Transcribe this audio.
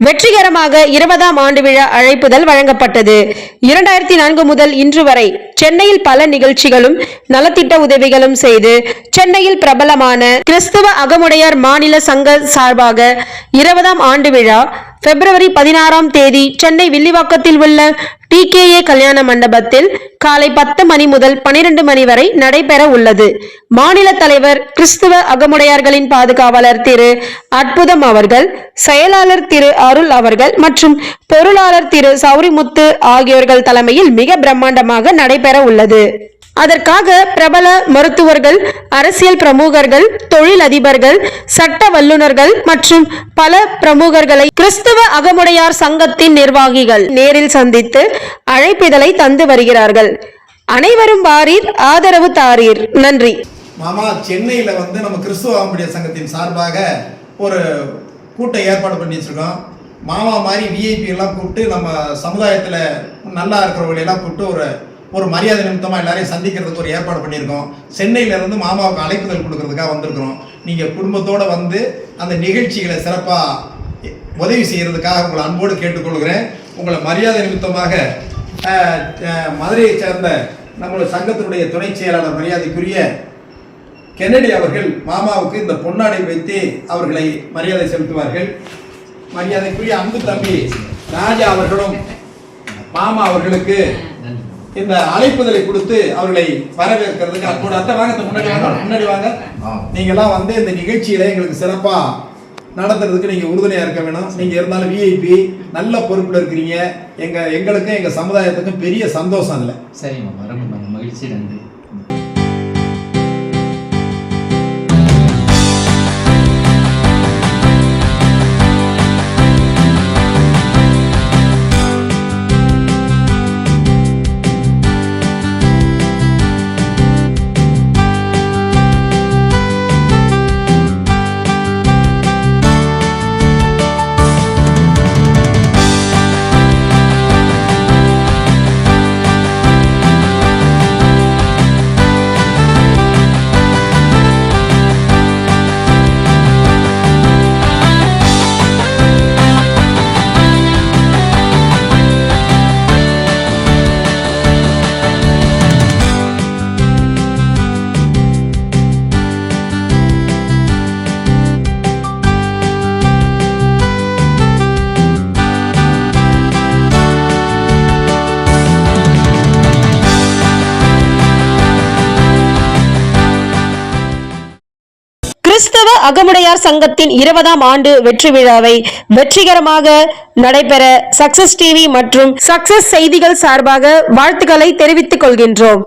வெற்றிகரமாக இருபதாம் ஆண்டு விழா அழைப்புதல் வழங்கப்பட்டது. இரண்டாயிரத்தி நான்கு முதல் இன்று வரை சென்னையில் பல நிகழ்ச்சிகளும் நலத்திட்ட உதவிகளும் செய்து சென்னையில் பிரபலமான கிறிஸ்துவ அகமுடையார் மாநில சங்க சார்பாக இருபதாம் ஆண்டு விழா பிப்ரவரி பதினாறாம் தேதி சென்னை வில்லிவாக்கத்தில் உள்ள டிகேஏ கல்யாண மண்டபத்தில் காலை பத்து மணி முதல் பனிரெண்டு மணி வரை நடைபெற உள்ளது. மாநில தலைவர் கிறிஸ்துவ அகமுடையார்களின் பாதுகாவலர் திரு அற்புதம் அவர்கள் செயலாளர் திரு அருள் அவர்கள் மற்றும் பொருளாளர் திரு சௌரிமுத்து ஆகியோர்கள் தலைமையில் மிக பிரம்மாண்டமாக நடைபெற உள்ளது. அதற்காக பிரபல மருத்துவர்கள் அரசியல் பிரமுகர்கள் தொழிலதிபர்கள் சட்ட வல்லுநர்கள் மற்றும் பல பிரமுகர்களை கிறிஸ்துவ அகமுடையார் சங்கத்தின் நிர்வாகிகள் நேரில் சந்தித்து அழைப்பிதழை தந்து வருகிறார்கள். அனைவரும் வாரீர் ஆதரவு தாரீர். நன்றி. மாமா சென்னையில் வந்து நம்ம கிறிஸ்துவ அகமுடையார் சங்கத்தின் சார்பாக ஒரு கூட்டம் ஏற்பாடு பண்ணி வச்சிருக்கோம் மாமா மாதிரி விஐபி எல்லாம் கூப்பிட்டு நம்ம சமுதாயத்தில் நல்லா இருக்கிறவங்களெல்லாம் கூப்பிட்டு ஒரு ஒரு மரியாதை நிமித்தமாக எல்லாரையும் சந்திக்கிறதுக்கு ஒரு ஏற்பாடு பண்ணியிருக்கோம். சென்னையிலேருந்து மாமாவுக்கு அழைப்புதல் கொடுக்கறதுக்காக வந்திருக்கிறோம். நீங்கள் குடும்பத்தோடு வந்து அந்த நிகழ்ச்சிகளை சிறப்பாக உதவி செய்கிறதுக்காக உங்களை அன்போடு கேட்டுக்கொள்கிறேன். உங்களை மரியாதை நிமித்தமாக மதுரையை சேர்ந்த நம்மளோட சங்கத்தினுடைய துணை செயலாளர் மரியாதைக்குரிய கென்னடி அவர்கள் மாமாவுக்கு இந்த பொன்னாடை வைத்து அவர்களை மரியாதை செலுத்துவார்கள். மரியாதைக்குரிய அன்பு தம்பி ராஜா அவர்களும் மாமா அவர்களுக்கு இந்த அழைப்புதலை கொடுத்து அவர்களை வரவேற்கிறதுக்கு அப்போது அத்தை வாங்க முன்னாடி வாங்க முன்னாடி வாங்க. நீங்கெல்லாம் வந்து இந்த நிகழ்ச்சியில எங்களுக்கு சிறப்பா நடத்துறதுக்கு நீங்க உறுதுணையா இருக்க வேணும். நீங்க இருந்தாலும் விஐபி நல்ல பொறுப்புல இருக்கிறீங்க. எங்க எங்களுக்கும் எங்க சமுதாயத்துக்கும் பெரிய சந்தோஷம் சரிம்மா ரொம்ப மகிழ்ச்சி நன்றி. கிறிஸ்தவ அகமுடையார் சங்கத்தின் இருபதாம் ஆண்டு வெற்றி விழாவை வெற்றிகரமாக நடைபெற சக்சஸ் டிவி மற்றும் சக்சஸ் செய்திகள் சார்பாக வாழ்த்துக்களை தெரிவித்துக் கொள்கின்றோம்.